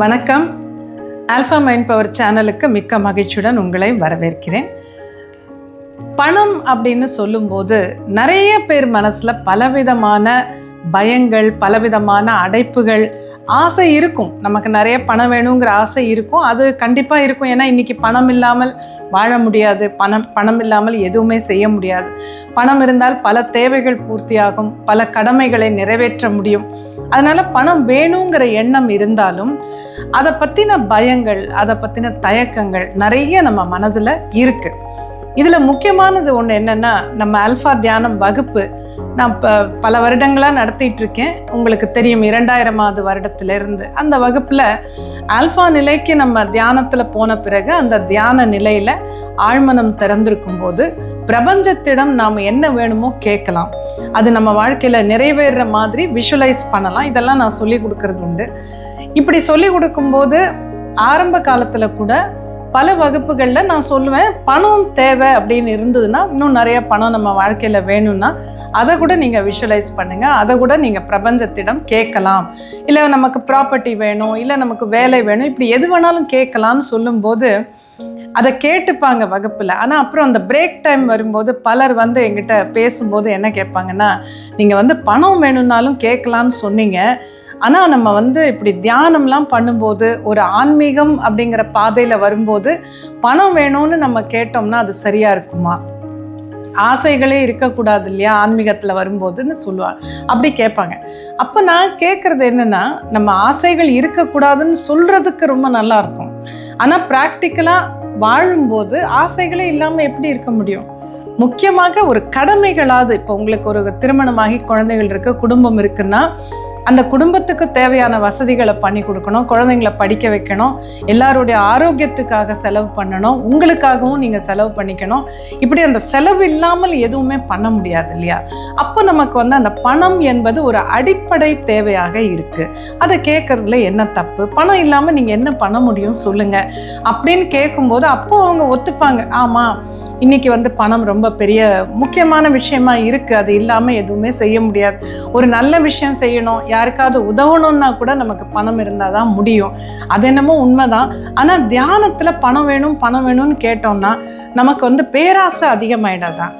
வணக்கம். Alpha mind power சேனலுக்கு மிக்க மகிழ்ச்சியுடன் உங்களை வரவேற்கிறேன். பணம் அப்படின்னு சொல்லும்போது நிறைய பேர் மனசில் பலவிதமான பயங்கள் பலவிதமான அடைப்புகள் ஆசை இருக்கும். நமக்கு நிறைய பணம் வேணுங்கிற ஆசை இருக்கும். அது கண்டிப்பாக இருக்கும். ஏன்னா இன்னைக்கு பணம் இல்லாமல் வாழ முடியாது. பணம் பணம் இல்லாமல் எதுவுமே செய்ய முடியாது. பணம் இருந்தால் பல தேவைகள் பூர்த்தியாகும். பல கடமைகளை நிறைவேற்ற முடியும். அதனால் பணம் வேணுங்கிற எண்ணம் இருந்தாலும் அதை பற்றின பயங்கள் அதை பற்றின தயக்கங்கள் நிறைய நம்ம மனதில் இருக்குது இதில் முக்கியமானது ஒன்று என்னென்னா நம்ம அல்ஃபா தியானம் வகுப்பு நான் இப்போ பல வருடங்களாக நடத்திட்டு இருக்கேன் உங்களுக்கு தெரியும் இரண்டாயிரமாவது வருடத்திலிருந்து. அந்த வகுப்பில் ஆல்ஃபா நிலைக்கு நம்ம தியானத்தில் போன பிறகு அந்த தியான நிலையில் ஆழ்மனம் திறந்திருக்கும் போது பிரபஞ்சத்திடம் நாம் என்ன வேணுமோ கேட்கலாம். அது நம்ம வாழ்க்கையில் நிறைவேறுற மாதிரி விஷுவலைஸ் பண்ணலாம். இதெல்லாம் நான் சொல்லி கொடுக்கறது உண்டு. இப்படி சொல்லி கொடுக்கும்போது ஆரம்ப காலத்தில் கூட பல வகுப்புகளில் நான் சொல்லுவேன் பணம் தேவை அப்படின்னு இருந்ததுன்னா இன்னும் நிறைய பணம் நம்ம வாழ்க்கையில் வேணும்னா அதை கூட நீங்கள் விஷுவலைஸ் பண்ணுங்கள் அதை கூட நீங்கள் பிரபஞ்சத்திடம் கேட்கலாம். இல்லை நமக்கு ப்ராப்பர்ட்டி வேணும் இல்லை நமக்கு வேலை வேணும் இப்படி எது வேணாலும் கேட்கலாம்னு சொல்லும்போது அதை கேட்டுப்பாங்க வகுப்பில். ஆனால் அப்புறம் அந்த பிரேக் டைம் வரும்போது பலர் வந்து எங்கிட்ட பேசும்போது என்ன கேட்பாங்கன்னா நீங்கள் வந்து பணம் வேணும்னாலும் கேட்கலான்னு சொன்னீங்க ஆனால் நம்ம வந்து இப்படி தியானம்லாம் பண்ணும்போது ஒரு ஆன்மீகம் அப்படிங்கிற பாதையில் வரும்போது பணம் வேணும்னு நம்ம கேட்டோம்னா அது சரியாக இருக்குமா? ஆசைகளே இருக்கக்கூடாது இல்லையா ஆன்மீகத்தில் வரும்போதுன்னு சொல்லுவாங்க அப்படி கேட்பாங்க. அப்போ நான் கேட்குறது என்னென்னா நம்ம ஆசைகள் இருக்கக்கூடாதுன்னு சொல்கிறதுக்கு ரொம்ப நல்லா இருக்கும். ஆனால் ப்ராக்டிக்கலாக வாழும்போது ஆசைகளே இல்லாமல் எப்படி இருக்க முடியும்? முக்கியமாக ஒரு கடமைகளாவது இப்போ உங்களுக்கு ஒரு திருமணமாகி குழந்தைகள் இருக்குது குடும்பம் இருக்குன்னா அந்த குடும்பத்துக்கு தேவையான வசதிகளை பண்ணி கொடுக்கணும் குழந்தைங்களை படிக்க வைக்கணும் எல்லாருடைய ஆரோக்கியத்துக்காக செலவு பண்ணணும் உங்களுக்காகவும் நீங்கள் செலவு பண்ணிக்கணும். இப்படி அந்த செலவு இல்லாமல் எதுவுமே பண்ண முடியாது இல்லையா? அப்போ நமக்கு வந்து அந்த பணம் என்பது ஒரு அடிப்படை தேவையாக இருக்குது அதை கேட்குறதுல என்ன தப்பு? பணம் இல்லாமல் நீங்கள் என்ன பண்ண முடியும் சொல்லுங்கள் அப்படின்னு கேட்கும்போது அப்போ அவங்க ஒத்துப்பாங்க. ஆமாம் இன்னைக்கு வந்து பணம் ரொம்ப பெரிய முக்கியமான விஷயமா இருக்குது அது இல்லாமல் எதுவுமே செய்ய முடியாது. ஒரு நல்ல விஷயம் செய்யணும் யாருக்காவது உதவணும்னா கூட நமக்கு பணம் இருந்தால் தான் முடியும். அது என்னமோ உண்மைதான். ஆனால் தியானத்தில் பணம் வேணும் பணம் வேணும்னு கேட்டோம்னா நமக்கு வந்து பேராசை அதிகமாயிடாதான்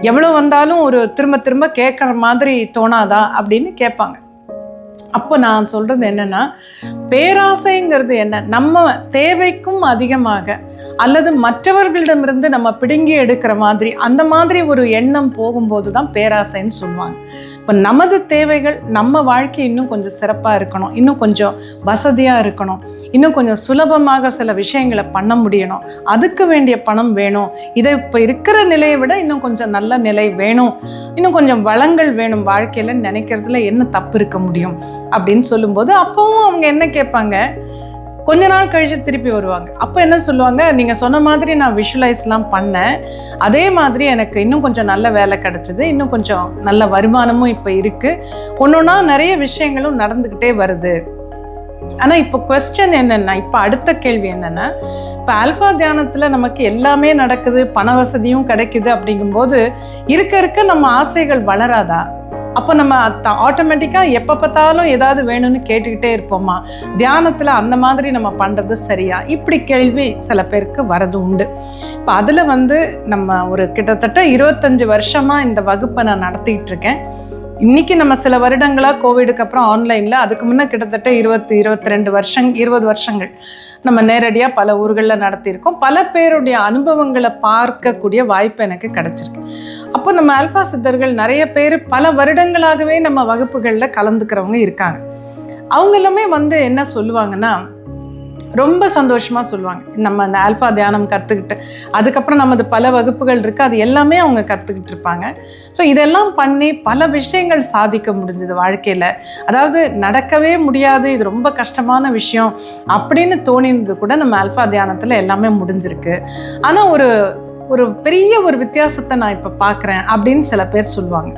எவ்வளோ வந்தாலும் ஒரு திரும்ப திரும்ப கேட்குற மாதிரி தோணாதா? அப்படின்னு கேட்பாங்க. அப்போ நான் சொல்கிறது என்னென்னா பேராசைங்கிறது என்ன? நம்ம தேவைக்கும் அதிகமாக அல்லது மற்றவர்களிடமிருந்து நம்ம பிடுங்கி எடுக்கிற மாதிரி அந்த மாதிரி ஒரு எண்ணம் போகும்போது தான் பேராசைன்னு சொல்லுவாங்க. இப்போ நமது தேவைகள் நம்ம வாழ்க்கை இன்னும் கொஞ்சம் சிறப்பாக இருக்கணும். இன்னும் கொஞ்சம் வசதியாக இருக்கணும். இன்னும் கொஞ்சம் சுலபமாக சில விஷயங்களை பண்ண முடியணும். அதுக்கு வேண்டிய பணம் வேணும். இதை இப்போ இருக்கிற நிலையை விட இன்னும் கொஞ்சம் நல்ல நிலை வேணும். இன்னும் கொஞ்சம் வளங்கள் வேணும் வாழ்க்கையில் நினைக்கிறதுல என்ன தப்பு இருக்க முடியும்? அப்படின்னு சொல்லும்போது அப்போவும் அவங்க என்ன கேட்பாங்க? கொஞ்ச நாள் கழித்து திருப்பி வருவாங்க. அப்போ என்ன சொல்லுவாங்க? நீங்கள் சொன்ன மாதிரி நான் விஷுவலைஸ்லாம் பண்ணேன். அதே மாதிரி எனக்கு இன்னும் கொஞ்சம் நல்ல வேலை கிடச்சிது. இன்னும் கொஞ்சம் நல்ல வருமானமும் இப்போ இருக்குது ஒன்று ஒன்றா நிறைய விஷயங்களும் நடந்துக்கிட்டே வருது. ஆனால் இப்போ கொஸ்டின் என்னென்னா இப்போ அடுத்த கேள்வி என்னென்னா இப்போ ஆல்ஃபா தியானத்தில் நமக்கு எல்லாமே நடக்குது. பண வசதியும் கிடைக்குது அப்படிங்கும்போது இருக்க இருக்க நம்ம ஆசைகள் வளராதா? அப்போ நம்ம ஆட்டோமேட்டிக்காக எப்போ பார்த்தாலும் ஏதாவது வேணும்னு கேட்டுக்கிட்டே இருப்போமா? தியானத்தில் அந்த மாதிரி நம்ம பண்ணுறது சரியா? இப்படி கேள்வி சில பேருக்கு வரது உண்டு. இப்போ அதில் வந்து நம்ம ஒரு கிட்டத்தட்ட இருபத்தஞ்சி வருஷமாக இந்த வகுப்பை நான் நடத்திட்டு இருக்கேன். இன்றைக்கி நம்ம சில வருடங்களாக கோவிடுக்கு அப்புறம் ஆன்லைனில் அதுக்கு முன்னே கிட்டத்தட்ட இருபத்தி இருபத்தி ரெண்டு வருஷங் இருபது வருஷங்கள் நம்ம நேரடியாக பல ஊர்களில் நடத்தியிருக்கோம். பல பேருடைய அனுபவங்களை பார்க்கக்கூடிய வாய்ப்பு எனக்கு கிடச்சிருக்கு. அப்போ நம்ம அல்பா சித்தர்கள் நிறைய பேர் பல வருடங்களாகவே நம்ம வகுப்புகளில் கலந்துக்கிறவங்க இருக்காங்க. அவங்க எல்லாமே வந்து என்ன சொல்லுவாங்கன்னா ரொம்ப சந்தோஷமாக சொல்லுவாங்க. நம்ம அந்த ஆல்ஃபா தியானம் கற்றுக்கிட்டு அதுக்கப்புறம் நமது பல வகுப்புகள் இருக்குது அது எல்லாமே அவங்க கற்றுக்கிட்டு இருப்பாங்க. ஸோ இதெல்லாம் பண்ணி பல விஷயங்கள் சாதிக்க முடிஞ்சது வாழ்க்கையில். அதாவது நடக்கவே முடியாது இது ரொம்ப கஷ்டமான விஷயம் அப்படின்னு தோணினது கூட நம்ம ஆல்ஃபா தியானத்தில் எல்லாமே முடிஞ்சிருக்கு. ஆனால் ஒரு ஒரு பெரிய ஒரு வித்தியாசத்தை நான் இப்போ பார்க்குறேன் அப்படின்னு சில பேர் சொல்லுவாங்க.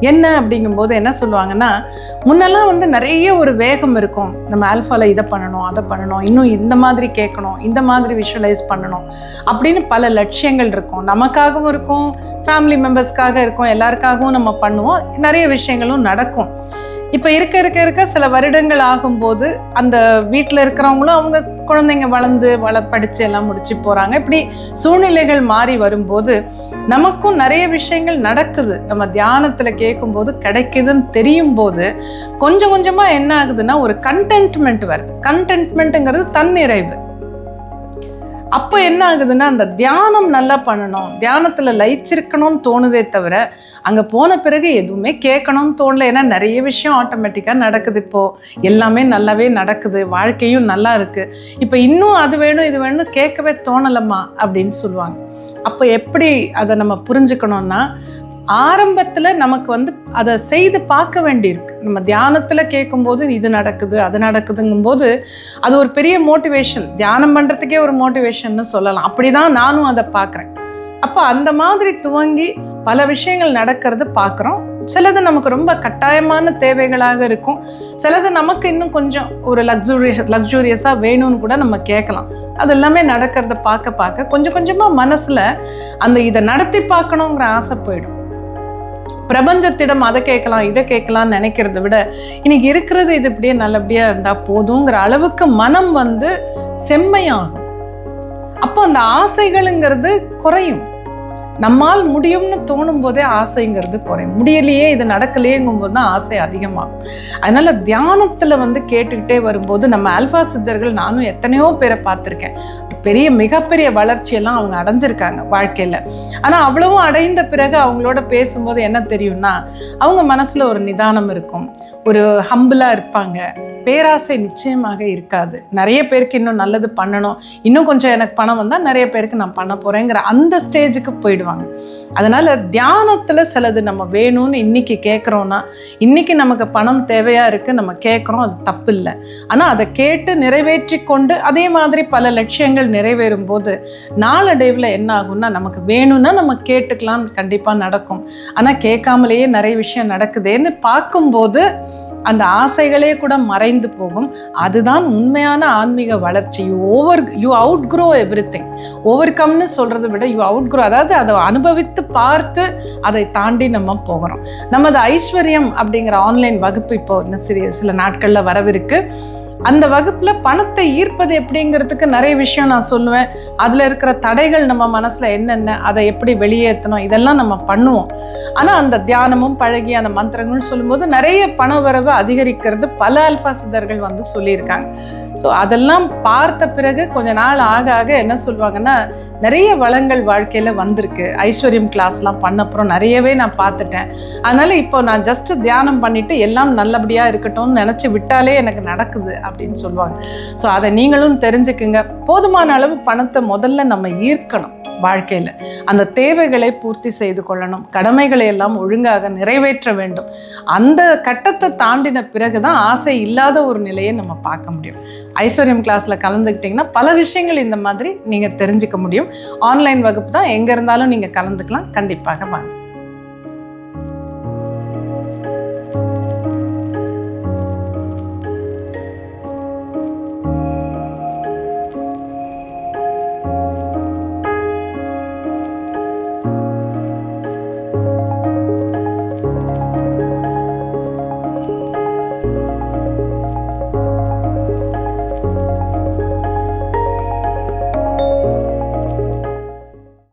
என்ன அப்படிங்கும்போது என்ன சொல்லுவாங்கன்னா முன்னெல்லாம் வந்து நிறைய ஒரு வேகம் இருக்கும். நம்ம ஆல்ஃபாவில் இதை பண்ணணும் அதை பண்ணணும் இன்னும் இந்த மாதிரி கேட்கணும் இந்த மாதிரி விஷுவலைஸ் பண்ணணும் அப்படின்னு பல லட்சியங்கள் இருக்கும். நமக்காகவும் இருக்கும் ஃபேமிலி மெம்பர்ஸ்க்காக இருக்கும் எல்லாருக்காகவும் நம்ம பண்ணுவோம். நிறைய விஷயங்களும் நடக்கும். இப்போ இருக்க இருக்க இருக்க சில வருடங்கள் ஆகும்போது அந்த வீட்டில் இருக்கிறவங்களும் அவங்க குழந்தைங்க வளர்ந்து வள படித்து எல்லாம் முடிச்சு போகிறாங்க இப்படி சூழ்நிலைகள் மாறி வரும்போது நமக்கும் நிறைய விஷயங்கள் நடக்குது. நம்ம தியானத்தில் கேட்கும்போது கிடைக்குதுன்னு தெரியும் போது கொஞ்சம் கொஞ்சமாக என்ன ஆகுதுன்னா ஒரு கண்டென்ட்மெண்ட் வருது. கண்டென்ட்மெண்ட்டுங்கிறது தன்னிறைவு. அப்போ என்ன ஆகுதுன்னா அந்த தியானம் நல்லா பண்ணணும். தியானத்தில் லயிச்சிருக்கணும்னு தோணுதே தவிர அங்கே போன பிறகு எதுவுமே கேட்கணும்னு தோணல. ஏன்னா நிறைய விஷயம் ஆட்டோமேட்டிக்காக நடக்குது இப்போது எல்லாமே நல்லாவே நடக்குது. வாழ்க்கையும் நல்லா இருக்குது இப்போ இன்னும் அது வேணும் இது வேணும்னு கேட்கவே தோணலம்மா அப்படின்னு சொல்லுவாங்க. அப்போ எப்படி அதை நம்ம புரிஞ்சுக்கணும்னா ஆரம்பத்தில் நமக்கு வந்து அதை செய்து பார்க்க வேண்டியிருக்கு. நம்ம தியானத்தில் கேட்கும்போது இது நடக்குது அது நடக்குதுங்கும்போது அது ஒரு பெரிய மோட்டிவேஷன் தியானம் பண்ணுறதுக்கே ஒரு மோட்டிவேஷன்னு சொல்லலாம். அப்படி தான் நானும் அதை பார்க்குறேன். அப்போ அந்த மாதிரி துவங்கி பல விஷயங்கள் நடக்கிறது பார்க்குறோம். சிலது நமக்கு ரொம்ப கட்டாயமான தேவைகளாக இருக்கும். சிலது நமக்கு இன்னும் கொஞ்சம் ஒரு லக்ஸூரியஸ் லக்ஸூரியஸாக வேணும்னு கூட நம்ம கேட்கலாம். அது எல்லாமே நடக்கிறத பார்க்க பார்க்க கொஞ்சம் கொஞ்சமாக மனசில் அந்த இதை நடத்தி பார்க்கணுங்கிற ஆசை போயிடும். பிரபஞ்சத்திடம் அதை கேட்கலாம் இதை கேட்கலாம்னு நினைக்கிறத விட இன்னைக்கு இருக்கிறது இது இப்படியே நல்லபடியாக இருந்தால் போதுங்கிற அளவுக்கு மனம் வந்து செம்மையாகும். அப்போ அந்த ஆசைகளுங்கிறது குறையும். நம்மால் முடியும்னு தோணும் போதே ஆசைங்கிறது குறையும். முடியலையே இது நடக்கலையேங்கும் போது தான் ஆசை அதிகமாகும். அதனால தியானத்தில் வந்து கேட்டுக்கிட்டே வரும்போது நம்ம அல்பா சித்தர்கள் நானும் எத்தனையோ பேரை பார்த்துருக்கேன். பெரிய மிகப்பெரிய வளர்ச்சியெல்லாம் அவங்க அடைஞ்சிருக்காங்க வாழ்க்கையில். ஆனால் அவ்வளவும் அடைந்த பிறகு அவங்களோட பேசும்போது என்ன தெரியும்னா அவங்க மனசில் ஒரு நிதானம் இருக்கும். ஒரு ஹம்பிளாக இருப்பாங்க. பேராசை நிச்சயமாக இருக்காது. நிறைய பேருக்கு இன்னும் நல்லது பண்ணணும். இன்னும் கொஞ்சம் எனக்கு பணம் வந்தால் நிறைய பேருக்கு நான் பண்ண போகிறேங்கிற அந்த ஸ்டேஜுக்கு போயிடுவாங்க. அதனால் தியானத்தில் சிலது நம்ம வேணும்னு இன்றைக்கி கேட்குறோன்னா இன்றைக்கி நமக்கு பணம் தேவையாக இருக்குது நம்ம கேட்குறோம் அது தப்பு இல்லை ஆனால் அதை கேட்டு நிறைவேற்றி கொண்டு அதே மாதிரி பல லட்சியங்கள் நிறைவேறும் போது நாளடைவில் என்ன ஆகும்னா நமக்கு வேணும்னா நம்ம கேட்டுக்கலாம்னு கண்டிப்பாக நடக்கும். ஆனால் கேட்காமலேயே நிறைய விஷயம் நடக்குதேன்னு பார்க்கும்போது அந்த ஆசைகளே கூட மறைந்து போகும். அதுதான் உண்மையான ஆன்மீக வளர்ச்சி. You over you outgrow everything over கம்னு சொல்கிறத விட யூ அவுட் க்ரோ அதாவது அதை அனுபவித்து பார்த்து அதை தாண்டி நம்ம போகிறோம் நமது ஐஸ்வர்யம் அப்படிங்கிற ஆன்லைன் வகுப்பு இப்போ இன்னும் சிறிய சில நாட்களில் வரவிருக்கு. அந்த வகுப்பில் பணத்தை ஈர்ப்பது எப்படிங்கிறதுக்கு நிறைய விஷயம் நான் சொல்லுவேன். அதில் இருக்கிற தடைகள் நம்ம மனசில் என்னென்ன அதை எப்படி வெளியேற்றணும் இதெல்லாம் நம்ம பண்ணுவோம். ஆனால் அந்த தியானமும் பழகி அந்த மந்திரங்களும் சொல்லும்போது நிறைய பண வரவு அதிகரிக்கிறது பல அல்ஃபா சிதர்கள் வந்து சொல்லியிருக்காங்க. ஸோ அதெல்லாம் பார்த்த பிறகு கொஞ்ச நாள் ஆக ஆக என்ன சொல்லுவாங்கன்னா நிறைய வளங்கள் வாழ்க்கையில் வந்திருக்கு. ஐஸ்வர்யம் கிளாஸ்லாம் பண்ணப்புறம் நிறையவே நான் பார்த்துட்டேன். அதனால் இப்போ நான் ஜஸ்ட்டு தியானம் பண்ணிவிட்டு எல்லாம் நல்லபடியாக இருக்கட்டும்னு நினச்சி விட்டாலே எனக்கு நடக்குது அப்படின்னு சொல்லுவாங்க. ஸோ அதை நீங்களும் தெரிஞ்சுக்குங்க. போதுமான அளவு பணத்தை முதல்ல நம்ம ஈர்க்கணும் வாழ்க்கையில். அந்த தேவைகளை பூர்த்தி செய்து கொள்ளணும். கடமைகளை எல்லாம் ஒழுங்காக நிறைவேற்ற வேண்டும். அந்த கட்டத்தை தாண்டின பிறகு தான் ஆசை இல்லாத ஒரு நிலையை நம்ம பார்க்க முடியும். ஐஸ்வர்யம் கிளாஸில் கலந்துக்கிட்டிங்கன்னா பல விஷயங்கள் இந்த மாதிரி நீங்கள் தெரிஞ்சுக்க முடியும். ஆன்லைன் வகுப்பு தான் எங்கே இருந்தாலும் நீங்கள் கலந்துக்கலாம். கண்டிப்பாக வாங்க.